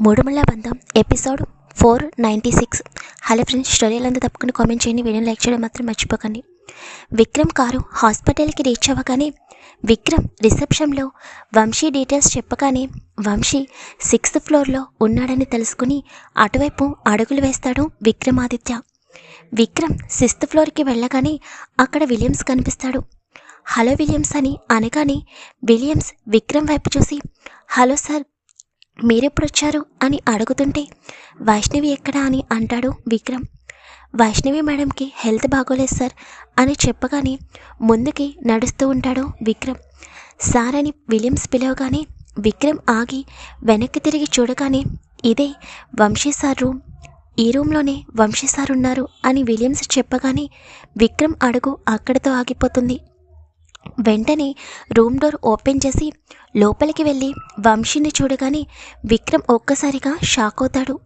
మూడుమల్ల బంధం episode four ninety six. Hello friends స్టోరీలంతా తప్పకుండా comment చేయండి. వీడియో లైక్ చేయడం మాత్రం మర్చిపోకండి. విక్రమ్ కారు హాస్పిటల్కి రీచ్ అవ్వగానే విక్రమ్ రిసెప్షన్లో వంశీ డీటెయిల్స్ చెప్పగానే వంశీ సిక్స్త్ ఫ్లోర్లో ఉన్నాడని తెలుసుకుని అటువైపు అడుగులు వేస్తాడు విక్రమాదిత్య. విక్రమ్ సిక్స్త్ ఫ్లోర్కి వెళ్ళగానే అక్కడ విలియమ్స్ కనిపిస్తాడు. హలో విలియమ్స్ అని అనగానే విలియమ్స్ విక్రమ్ వైపు చూసి హలో సార్ మీరెప్పుడొచ్చారు అని అడుగుతుంటే వైష్ణవి ఎక్కడా? అని అంటాడు విక్రమ్. వైష్ణవి మేడంకి హెల్త్ బాగోలేదు సార్ అని చెప్పగానే ముందుకి నడుస్తూ ఉంటాడు విక్రమ్. సార్ అని విలియమ్స్ పిలవగానే విక్రమ్ ఆగి వెనక్కి తిరిగి చూడగానే ఇదే వంశీ సార్ రూమ్. ఈ రూమ్లోనే వంశీ సార్ ఉన్నారు అని విలియమ్స్ చెప్పగానే విక్రమ్ అడుగు అక్కడితో ఆగిపోతుంది. వెంటనే రూమ్ డోర్ ఓపెన్ చేసి లోపలికి వెళ్ళి వంశీని చూడగానే విక్రమ్ ఒక్కసారిగా షాక్ అవుతాడు.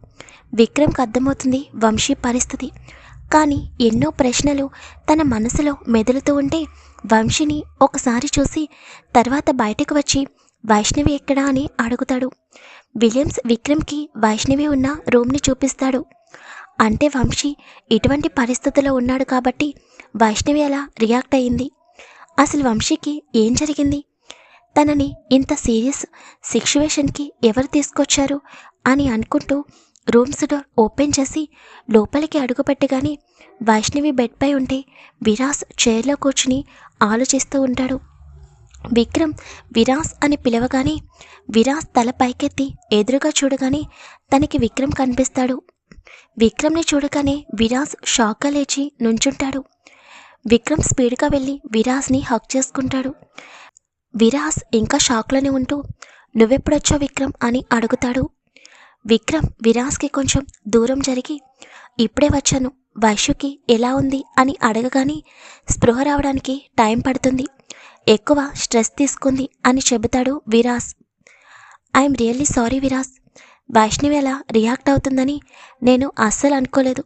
విక్రమ్కి అర్థమవుతుంది వంశీ పరిస్థితి. కానీ ఎన్నో ప్రశ్నలు తన మనసులో మెదులుతూ ఉంటే వంశీని ఒకసారి చూసి తర్వాత బయటకు వచ్చి వైష్ణవి ఎక్కడా అని అడుగుతాడు. విలియమ్స్ విక్రమ్కి వైష్ణవి ఉన్న రూమ్ని చూపిస్తాడు. అంటే వంశీ ఇటువంటి పరిస్థితిలో ఉన్నాడు కాబట్టి వైష్ణవి అలా రియాక్ట్ అయింది. అసలు వంశీకి ఏం జరిగింది? తనని ఇంత సీరియస్ సిచ్యువేషన్కి ఎవరు తీసుకొచ్చారు అని అనుకుంటూ రూమ్స్ డోర్ ఓపెన్ చేసి లోపలికి అడుగుపెట్టగానే వైష్ణవి బెడ్పై ఉంటే విరాస్ చైర్లో కూర్చుని ఆలోచిస్తూ ఉంటాడు. విక్రమ్ విరాస్ అని పిలవగానే విరాస్ తల పైకెత్తి ఎదురుగా చూడగానే తనకి విక్రమ్ కనిపిస్తాడు. విక్రమ్ని చూడగానే విరాస్ షాక్గా లేచి నుంచుంటాడు. విక్రమ్ స్పీడ్గా వెళ్ళి విరాజ్ని హక్ చేసుకుంటాడు. విరాజ్ ఇంకా షాక్లోనే ఉంటూ నువ్వెప్పుడొచ్చావు విక్రమ్? అని అడుగుతాడు. విక్రమ్ విరాజ్కి కొంచెం దూరం జరిగి ఇప్పుడే వచ్చాను. వైశ్యుకి ఎలా ఉంది? అని అడగగానే స్పృహ రావడానికి టైం పడుతుంది. ఎక్కువ స్ట్రెస్ తీసుకుంది అని చెబుతాడు Viraj. I'm really sorry Viraj. Vaishnavi ఎలా రియాక్ట్ అవుతుందని నేను అస్సలు అనుకోలేదు.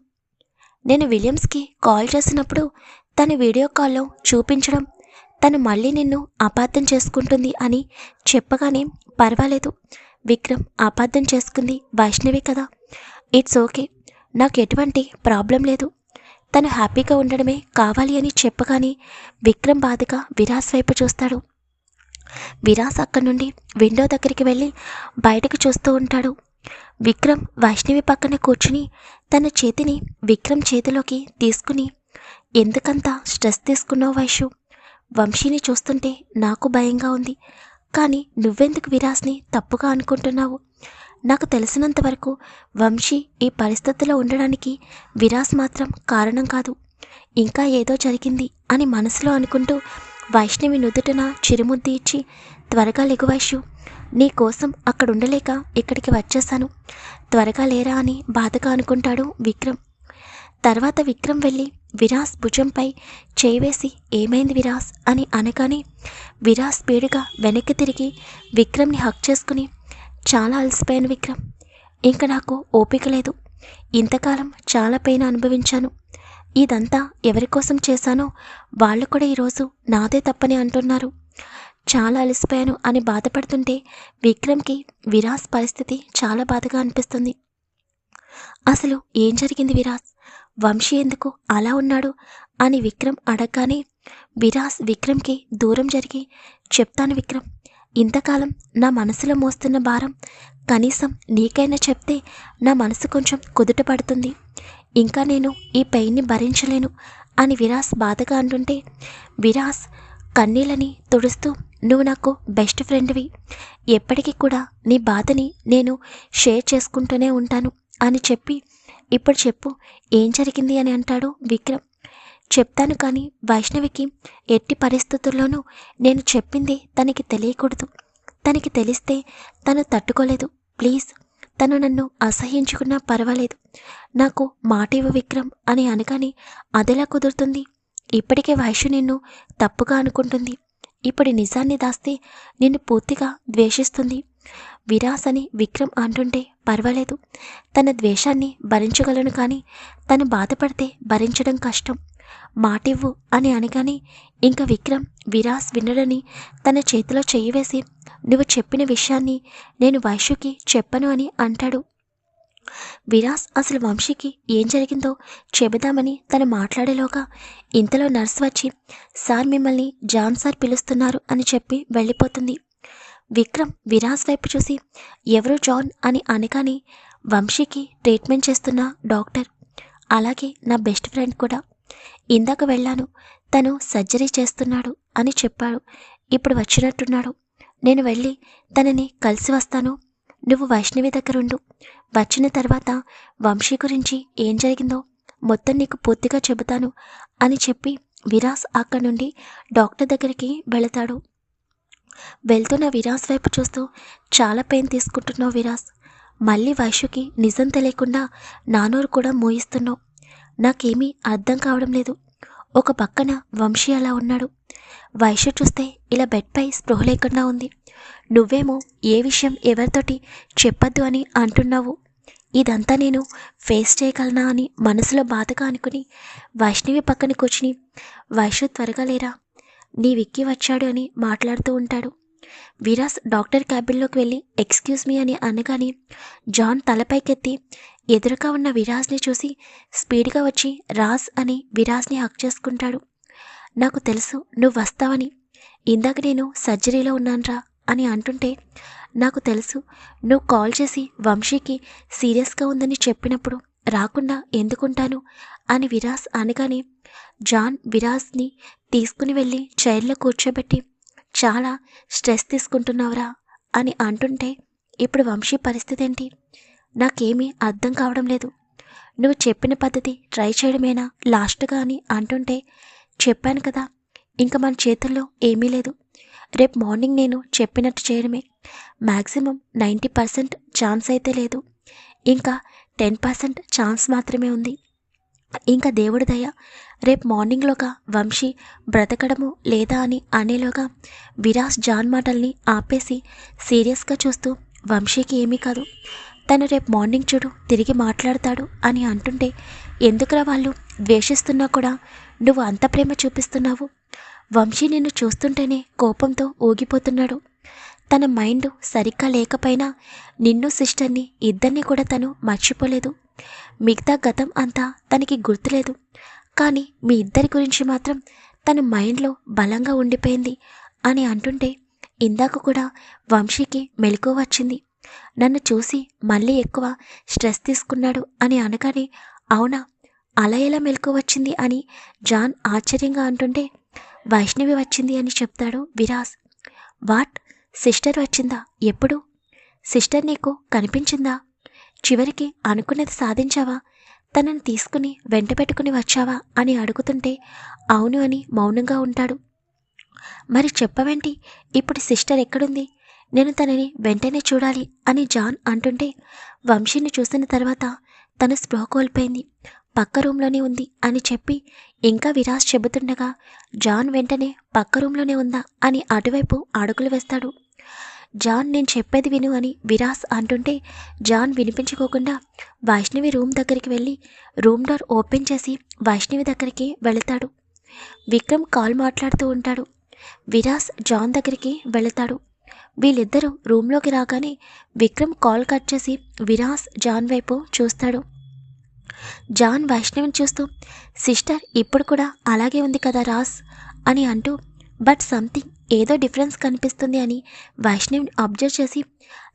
నేను విలియమ్స్కి కాల్ చేసినప్పుడు తన వీడియో కాల్లో చూపించడం తను మళ్ళీ నిన్ను అపార్థం చేసుకుంటుంది అని చెప్పగానే పర్వాలేదు. విక్రమ్ అపార్థం చేసుకుంది వైష్ణవి కదా. It's okay. నాకు ఎటువంటి ప్రాబ్లం లేదు. తను హ్యాపీగా ఉండడమే కావాలి అని చెప్పగానే విక్రమ్ బాధగా విరాస్ వైపు చూస్తాడు. విరాస్ అక్కడి నుండి విండో దగ్గరికి వెళ్ళి బయటకు చూస్తూ ఉంటాడు. విక్రమ్ వైష్ణవి పక్కన కూర్చుని తన చేతిని విక్రమ్ చేతిలోకి తీసుకుని ఎందుకంత స్ట్రెస్ తీసుకున్నావు వైషు? వంశీని చూస్తుంటే నాకు భయంగా ఉంది. కానీ నువ్వెందుకు విరాస్ని తప్పుగా అనుకుంటున్నావు? నాకు తెలిసినంత వరకు వంశీ ఈ పరిస్థితిలో ఉండడానికి విరాస్ మాత్రం కారణం కాదు. ఇంకా ఏదో జరిగింది అని మనసులో అనుకుంటూ వైష్ణవి నుదుటన చిరుముద్ది ఇచ్చి త్వరగా లెగు వైషు. నీ కోసం అక్కడ ఉండలేక ఇక్కడికి వచ్చేసాను త్వరగా లేరా అని బాధగా అనుకుంటాడు విక్రమ్. తర్వాత విక్రమ్ వెళ్ళి విరాస్ భుజంపై చేవేసి ఏమైంది విరాస్? అని అనగానే విరాస్ స్పీడ్గా వెనక్కి తిరిగి విక్రమ్ని హక్ చేసుకుని చాలా అలసిపోయాను విక్రమ్. ఇంకా నాకు ఓపిక లేదు. ఇంతకాలం చాలా పెయిన్ అనుభవించాను. ఇదంతా ఎవరి కోసం చేశానో వాళ్ళు కూడా ఈరోజు నాదే తప్పని అంటున్నారు. చాలా అలసిపోయాను అని బాధపడుతుంటే విక్రమ్కి విరాస్ పరిస్థితి చాలా బాధగా అనిపిస్తుంది. అసలు ఏం జరిగింది విరాస్ వంశీ ఎందుకు అలా ఉన్నాడు? అని విక్రమ్ అడగగానే విరాస్ విక్రమ్కి దూరం జరిగి చెప్తాను విక్రమ్ ఇంతకాలం నా మనసులో మోస్తున్న భారం కనీసం నీకైనా చెప్తే నా మనసు కొంచెం కుదుట పడుతుంది. ఇంకా నేను ఈ పెయిన్ని భరించలేను అని విరాస్ బాధగా అంటుంటే విరాస్ కన్నీళ్ళని తుడుస్తూ నువ్వు నాకు బెస్ట్ ఫ్రెండ్వి. ఎప్పటికీ కూడా నీ బాధని నేను షేర్ చేసుకుంటూనే ఉంటాను. అని చెప్పి ఇప్పుడు చెప్పు ఏం జరిగింది? అని అంటాడు విక్రమ్. చెప్తాను కానీ వైష్ణవికి ఎట్టి పరిస్థితుల్లోనూ నేను చెప్పింది తనకి తెలియకూడదు. తనకి తెలిస్తే తను తట్టుకోలేదు. ప్లీజ్ తను నన్ను అసహ్యించుకున్నా పర్వాలేదు. నాకు మాట విక్రమ్ అని అనగానే అదెలా కుదురుతుంది? ఇప్పటికే వైషు నిన్ను తప్పుగా అనుకుంటుంది. ఇప్పుడు నిజాన్ని దాస్తే నిన్ను పూర్తిగా ద్వేషిస్తుంది. విరాస్ అని విక్రమ్ అంటుంటే పర్వాలేదు. తన ద్వేషాన్ని భరించగలను కానీ తను బాధపడితే భరించడం కష్టం. మాటివ్వు అని అనగానే ఇంకా విక్రమ్ విరాస్ వినడని తన చేతిలో చెయ్యి వేసి నువ్వు చెప్పిన విషయాన్ని నేను వైశ్యుకి చెప్పను అని అంటాడు. విరాస్ అసలు వంశీకి ఏం జరిగిందో చెబుదామని తను మాట్లాడేలోగా ఇంతలో నర్స్ వచ్చి సార్ మిమ్మల్ని జాన్ సార్ పిలుస్తున్నారు అని చెప్పి వెళ్ళిపోతుంది. విక్రమ్ విరాజ్ వైపు చూసి ఎవరు జాన్ అని అనగానే వంశీకి ట్రీట్మెంట్ చేస్తున్న డాక్టర్. అలాగే నా బెస్ట్ ఫ్రెండ్ కూడా. ఇందాక వెళ్ళాను. తను సర్జరీ చేస్తున్నాడు అని చెప్పాడు. ఇప్పుడు వచ్చినట్టున్నాడు. నేను వెళ్ళి తనని కలిసి వస్తాను. నువ్వు వైష్ణవి దగ్గరుండు వచ్చిన తర్వాత వంశీ గురించి ఏం జరిగిందో మొత్తం నీకు పూర్తిగా చెబుతాను అని చెప్పి విరాస్ అక్కడి నుండి డాక్టర్ దగ్గరికి వెళతాడు. వెళ్తున్న విరాస్ వైపు చూస్తూ చాలా పెయిన్ తీసుకుంటున్నావు విరాస్. మళ్ళీ వైషుకి నిజం తెలియకుండా నానోరు కూడా మోయిస్తున్నావు. నాకేమీ అర్థం కావడం లేదు. ఒక పక్కన వంశీ అలా ఉన్నాడు. వైశ్య చూస్తే ఇలా బెడ్పై స్పృహ లేకుండా ఉంది. నువ్వేమో ఏ విషయం ఎవరితోటి చెప్పొద్దు అని అంటున్నావు. ఇదంతా నేను ఫేస్ చేయగలనా అని మనసులో బాధగా అనుకుని వైష్ణవి పక్కన కూర్చుని వైశ్య త్వరగా లేరా? నీ విక్కి వచ్చాడు అని మాట్లాడుతూ ఉంటాడు. విరాస్ డాక్టర్ క్యాబిన్లోకి వెళ్ళి ఎక్స్క్యూజ్ మీ అని అనగానే జాన్ తలపైకెత్తి ఎదురుగా ఉన్న విరాజ్ని చూసి స్పీడ్గా వచ్చి రాజ్ అని విరాజ్ని హక్ చేసుకుంటాడు. నాకు తెలుసు నువ్వు వస్తావని. ఇందాక నేను సర్జరీలో ఉన్నానరా అని అంటుంటే నాకు తెలుసు నువ్వు కాల్ చేసి వంశీకి సీరియస్గా ఉందని చెప్పినప్పుడు రాకుండా ఎందుకుంటాను? అని విరాస్ అనగానే జాన్ విరాజ్ని తీసుకుని వెళ్ళి చైర్లో కూర్చోబెట్టి చాలా స్ట్రెస్ తీసుకుంటున్నావురా అని అంటుంటే ఇప్పుడు వంశీ పరిస్థితి ఏంటి? నాకేమీ అర్థం కావడం లేదు. నువ్వు చెప్పిన పద్ధతి ట్రై చేయడమేనా? లాస్ట్గా అని అంటుంటే చెప్పాను కదా ఇంకా మన చేతుల్లో ఏమీ లేదు. రేపు మార్నింగ్ నేను చెప్పినట్టు చేయడమే. మ్యాక్సిమం నైంటీ పర్సెంట్ ఛాన్స్ అయితే లేదు. ఇంకా టెన్ పర్సెంట్ ఛాన్స్ మాత్రమే ఉంది. ఇంకా దేవుడి దయ. రేపు మార్నింగ్లోగా వంశీ బ్రతకడము లేదా అని అనేలోగా విరాస్ జాన్ మాటల్ని ఆపేసి సీరియస్గా చూస్తూ వంశీకి ఏమీ కాదు. తను రేపు మార్నింగ్ చూడు తిరిగి మాట్లాడతాడు అని అంటుంటే ఎందుకురా వాళ్ళు ద్వేషిస్తున్నా కూడా నువ్వు అంత ప్రేమ చూపిస్తున్నావు? వంశీ నిన్ను చూస్తుంటేనే కోపంతో ఊగిపోతున్నాడు. తన మైండ్ సరిగ్గా లేకపోయినా నిన్ను సిస్టర్ని ఇద్దరిని కూడా తను మర్చిపోలేదు. మిగతా గతం అంతా తనకి గుర్తులేదు. కానీ మీ ఇద్దరి గురించి మాత్రం తన మైండ్లో బలంగా ఉండిపోయింది అని అంటుంటే ఇందాక కూడా వంశీకి మెలకు వచ్చింది. నన్ను చూసి మళ్ళీ ఎక్కువ స్ట్రెస్ తీసుకున్నాడు అని అనగానే అవునా అలా ఎలా మెలకు వచ్చింది అని జాన్ ఆశ్చర్యంగా అంటుంటే వైష్ణవి వచ్చింది అని చెప్తాడు విరాస్. వాట్? సిస్టర్ వచ్చిందా? ఎప్పుడు? సిస్టర్ నీకు కనిపించిందా? చివరికి అనుకున్నది సాధించావా? తనని తీసుకుని వెంట పెట్టుకుని వచ్చావా? అని అడుగుతుంటే అవును అని మౌనంగా ఉంటాడు. మరి చెప్పవేంటి? ఇప్పుడు సిస్టర్ ఎక్కడుంది? నేను తనని వెంటనే చూడాలి అని జాన్ అంటుంటే వంశీని చూసిన తర్వాత తను స్పృహ కోల్పోయింది. పక్క రూమ్లోనే ఉంది అని చెప్పి ఇంకా విరాస్ చెబుతుండగా జాన్ వెంటనే పక్క రూమ్లోనే ఉందా అని అటువైపు అడుగులు వేస్తాడు. జాన్ నేను చెప్పేది విను అని విరాస్ అంటుంటే జాన్ వినిపించుకోకుండా వైష్ణవి రూమ్ దగ్గరికి వెళ్ళి రూమ్ డోర్ ఓపెన్ చేసి వైష్ణవి దగ్గరికి వెళతాడు. విక్రమ్ కాల్ మాట్లాడుతూ ఉంటాడు. విరాస్ జాన్ దగ్గరికి వెళతాడు. వీళ్ళిద్దరూ రూమ్లోకి రాగానే విక్రమ్ కాల్ కట్ చేసి విరాస్ జాన్ వైపు చూస్తాడు. జాన్ వైష్ణవిని చూస్తూ సిస్టర్ ఇప్పుడు కూడా అలాగే ఉంది కదా రాస్? అని అంటూ బట్ సంథింగ్ ఏదో డిఫరెన్స్ కనిపిస్తుంది అని వైష్ణవి అబ్జర్వ్ చేసి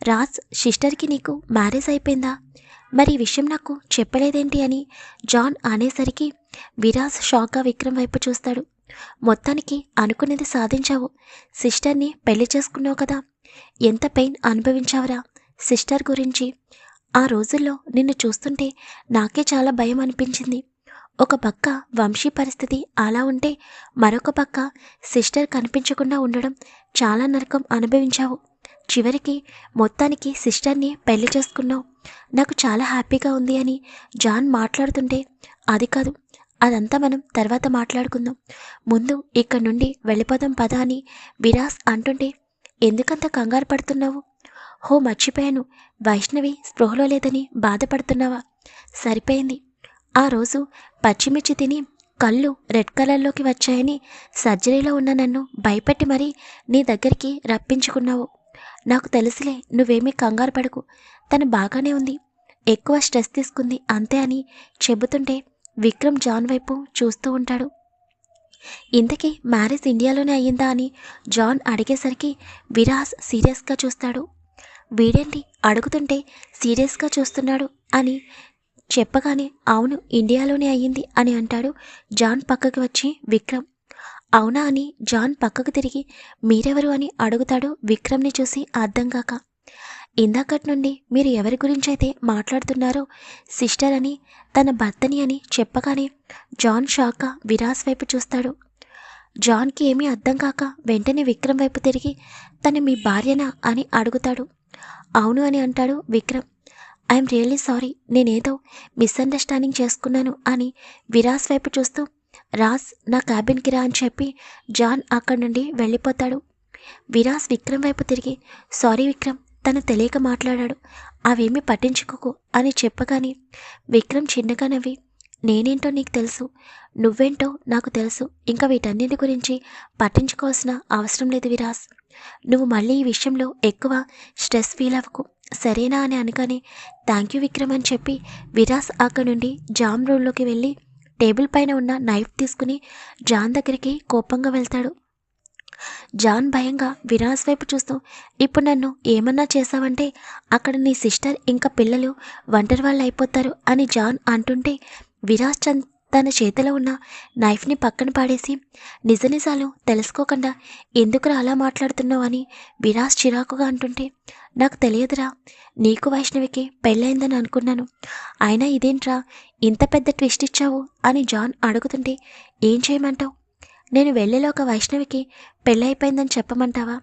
రాజ్ సిస్టర్కి నీకు మ్యారేజ్ అయిపోయిందా? మరి ఈ విషయం నాకు చెప్పలేదేంటి? అని జాన్ అనేసరికి విరాజ్ షాక్గా విక్రమ్ వైపు చూస్తాడు. మొత్తానికి అనుకున్నది సాధించావు. సిస్టర్ని పెళ్ళి చేసుకున్నావు కదా. ఎంత పెయిన్ అనుభవించావురా సిస్టర్ గురించి. ఆ రోజుల్లో నిన్ను చూస్తుంటే నాకే చాలా భయం అనిపించింది. ఒక పక్క వంశీ పరిస్థితి అలా ఉంటే మరొక పక్క సిస్టర్ కనిపించకుండా ఉండడం చాలా నరకం అనుభవించావు. చివరికి మొత్తానికి సిస్టర్ని పెళ్ళి చేసుకున్నావు. నాకు చాలా హ్యాపీగా ఉంది అని జాన్ మాట్లాడుతుంటే అది కాదు అదంతా మనం తర్వాత మాట్లాడుకుందాం. ముందు ఇక్కడ నుండి వెళ్ళిపోదాం పద అని విరాస్ అంటుంటే ఎందుకంత కంగారు పడుతున్నావు? హో మర్చిపోయాను. వైష్ణవి స్పృహలో లేదని బాధపడుతున్నావా? సరిపోయింది. ఆ రోజు పచ్చిమిర్చి తిని కళ్ళు రెడ్ కలర్లోకి వచ్చాయని సర్జరీలో ఉన్న నన్ను భయపెట్టి మరీ నీ దగ్గరికి రప్పించుకున్నావు. నాకు తెలుసులే నువ్వేమీ కంగారు పడకు. తను బాగానే ఉంది. ఎక్కువ స్ట్రెస్ తీసుకుంది అంతే అని చెబుతుంటే విక్రమ్ జాన్ వైపు చూస్తూ ఉంటాడు. ఇంతకీ మ్యారేజ్ ఇండియాలోనే అయ్యిందా అని జాన్ అడిగేసరికి విరాజ్ సీరియస్గా చూస్తాడు. వీడేంటి అడుగుతుంటే సీరియస్గా చూస్తున్నాడు అని చెప్పగానే అవును ఇండియాలోనే అయ్యింది అని అంటాడు జాన్ పక్కకి వచ్చి విక్రమ్. అవునా అని జాన్ పక్కకు తిరిగి మీరెవరు అని అడుగుతాడు విక్రమ్ని చూసి అర్థం కాక. ఇందాకటి నుండి మీరు ఎవరి గురించి అయితే మాట్లాడుతున్నారో సిస్టర్ అని తన భర్తని అని చెప్పగానే జాన్ షాక విరాస్ వైపు చూస్తాడు. జాన్కి ఏమీ అర్థం కాక వెంటనే విక్రమ్ వైపు తిరిగి తను మీ భార్యనా అని అడుగుతాడు. అవును అని అంటాడు విక్రమ్. I'm really sorry. నేనేదో మిస్అండర్స్టాండింగ్ చేసుకున్నాను అని విరాస్ వైపు చూస్తూ రాజ్ నా క్యాబిన్కి రా అని చెప్పి జాన్ అక్కడి నుండి వెళ్ళిపోతాడు. విరాస్ విక్రమ్ వైపు తిరిగి సారీ విక్రమ్ తను తెలియక మాట్లాడాడు. అవేమీ పట్టించుకోకు అని చెప్పగానే విక్రమ్ చిన్నగా నవ్వి నేనేంటో నీకు తెలుసు. నువ్వేంటో నాకు తెలుసు. ఇంకా వీటన్నిటి గురించి పట్టించుకోవాల్సిన అవసరం లేదు విరాస్. నువ్వు మళ్ళీ ఈ విషయంలో ఎక్కువ స్ట్రెస్ ఫీల్ అవ్వకు. సరేనా అని అనగానే థ్యాంక్ యూ విక్రమ్ అని చెప్పి విరాస్ అక్కడి నుండి జామ్ రూమ్లోకి వెళ్ళి టేబుల్ పైన ఉన్న నైఫ్ తీసుకుని జాన్ దగ్గరికి కోపంగా వెళ్తాడు. జాన్ భయంగా విరాస్ వైపు చూస్తూ ఇప్పుడు నన్ను ఏమన్నా చేసావంటే అక్కడ నీ సిస్టర్ ఇంకా పిల్లలు ఒంటరి వాళ్ళు అయిపోతారు అని జాన్ అంటుంటే విరాస్ చంద్ తన చేతిలో ఉన్న నైఫ్ని పక్కన పాడేసి నిజ నిజాలు తెలుసుకోకుండా ఎందుకురా అలా మాట్లాడుతున్నావు అని విరాస్ చిరాకుగా అంటుంటే నాకు తెలియదురా నీకు వైష్ణవికి పెళ్ళైందని అనుకున్నాను. అయినా ఇదేంట్రా ఇంత పెద్ద ట్విస్ట్ ఇచ్చావు అని జాన్ అడుగుతుంటే ఏం చేయమంటావు? నేను వెళ్ళేలోక వైష్ణవికి పెళ్ళైపోయిందని చెప్పమంటావా?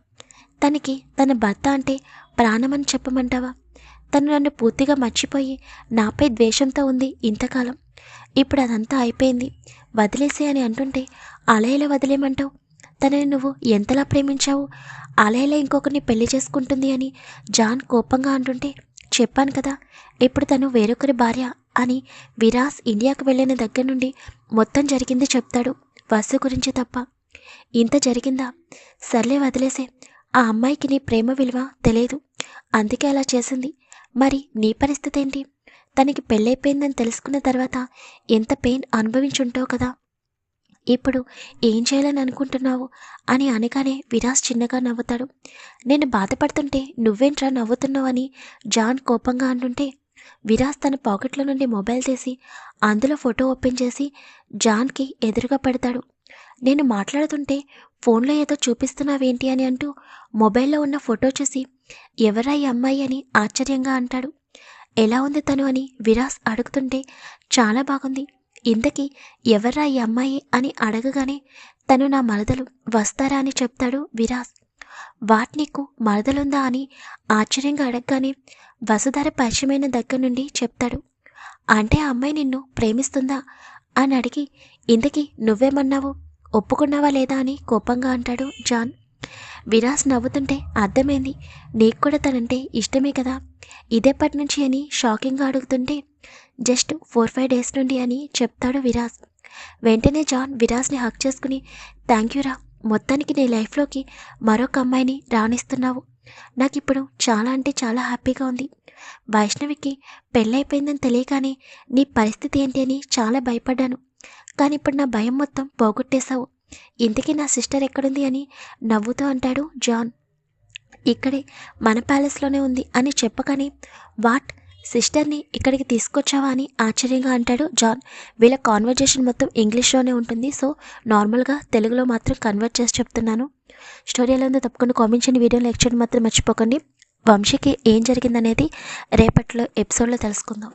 తనకి తన భర్త అంటే ప్రాణమని చెప్పమంటావా? తను నన్ను పూర్తిగా మర్చిపోయి నాపై ద్వేషంతో ఉంది ఇంతకాలం. ఇప్పుడు అదంతా అయిపోయింది. వదిలేసే అని అంటుంటే అలా ఎలా వదిలేమంటావు? తనని నువ్వు ఎంతలా ప్రేమించావు? అలా ఎలా ఇంకొకరిని పెళ్ళి చేసుకుంటుంది అని జాన్ కోపంగా అంటుంటే చెప్పాను కదా ఇప్పుడు తను వేరొకరి భార్య అని విరాస్ ఇండియాకు వెళ్ళిన దగ్గర నుండి మొత్తం జరిగింది చెప్తాడు వసు గురించి తప్ప. ఇంత జరిగిందా? సర్లే వదిలేసే. ఆ అమ్మాయికి నీ ప్రేమ విలువ తెలియదు. అందుకే అలా చేసింది. మరి నీ పరిస్థితి ఏంటి? తనకి పెళ్ళైపోయిందని తెలుసుకున్న తర్వాత ఎంత పెయిన్ అనుభవించుంటావు కదా? ఇప్పుడు ఏం చేయాలని అనుకుంటున్నావు? అని అనగానే విరాస్ చిన్నగా నవ్వుతాడు. నేను బాధపడుతుంటే నువ్వేంట్రా నవ్వుతున్నావు అని జాన్ కోపంగా అంటుంటే విరాజ్ తన పాకెట్లో నుండి మొబైల్ తీసి అందులో ఫోటో ఓపెన్ చేసి జాన్కి ఎదురుగా పెడతాడు. నేను మాట్లాడుతుంటే ఫోన్లో ఏదో చూపిస్తున్నావేంటి అని అంటూ మొబైల్లో ఉన్న ఫోటో చూసి ఎవరా ఈ అమ్మాయి అని ఆశ్చర్యంగా అంటాడు. ఎలా ఉంది తను అని విరాస్ అడుగుతుంటే చాలా బాగుంది. ఇంతకీ ఎవర్రా ఈ అమ్మాయి అని అడగగానే తను నా మరదలు వస్తారా అని చెప్తాడు విరాస్. వాట్ నీకు మరదలుందా అని ఆశ్చర్యంగా అడగగానే వసుధార పరిచయమైన దగ్గర నుండి చెప్తాడు. అంటే ఆ అమ్మాయి నిన్ను ప్రేమిస్తుందా? అని అడిగి ఇంతకీ నువ్వేమన్నావు? ఒప్పుకున్నావా లేదా అని కోపంగా అంటాడు జాన్. విరాస్ నవ్వుతుంటే అర్థమైంది. నీకు కూడా తనంటే ఇష్టమే కదా. ఇదేపటి నుంచి అని షాకింగ్గా అడుగుతుంటే జస్ట్ ఫోర్ ఫైవ్ డేస్ నుండి అని చెప్తాడు విరాస్. వెంటనే జాన్ విరాస్ని హక్ చేసుకుని థ్యాంక్ యూ రా. మొత్తానికి నీ లైఫ్లోకి మరొక అమ్మాయిని రాణిస్తున్నావు. నాకు ఇప్పుడు చాలా అంటే చాలా హ్యాపీగా ఉంది. వైష్ణవికి పెళ్ళైపోయిందని తెలియగానే నీ పరిస్థితి ఏంటి అని చాలా భయపడ్డాను. కానీ ఇప్పుడు నా భయం మొత్తం పోగొట్టేశావు. ఇంతకీ నా సిస్టర్ ఎక్కడుంది అని నవ్వుతూ అంటాడు జాన్. ఇక్కడే మన ప్యాలెస్లోనే ఉంది అని చెప్పకనే వాట్? సిస్టర్ని ఇక్కడికి తీసుకొచ్చావా అని ఆశ్చర్యంగా అంటాడు జాన్. వీళ్ళ కాన్వర్జేషన్ మొత్తం ఇంగ్లీష్లోనే ఉంటుంది సో నార్మల్గా తెలుగులో మాత్రం కన్వర్ట్ చేసి చెప్తున్నాను. స్టోరీ ఎలా ఉందో తప్పకుండా కామెంట్ చేయండి వీడియో లైక్ చేయడం మాత్రం మర్చిపోకండి. వంశీకి ఏం జరిగిందనేది రేపట్లో ఎపిసోడ్లో తెలుసుకుందాం.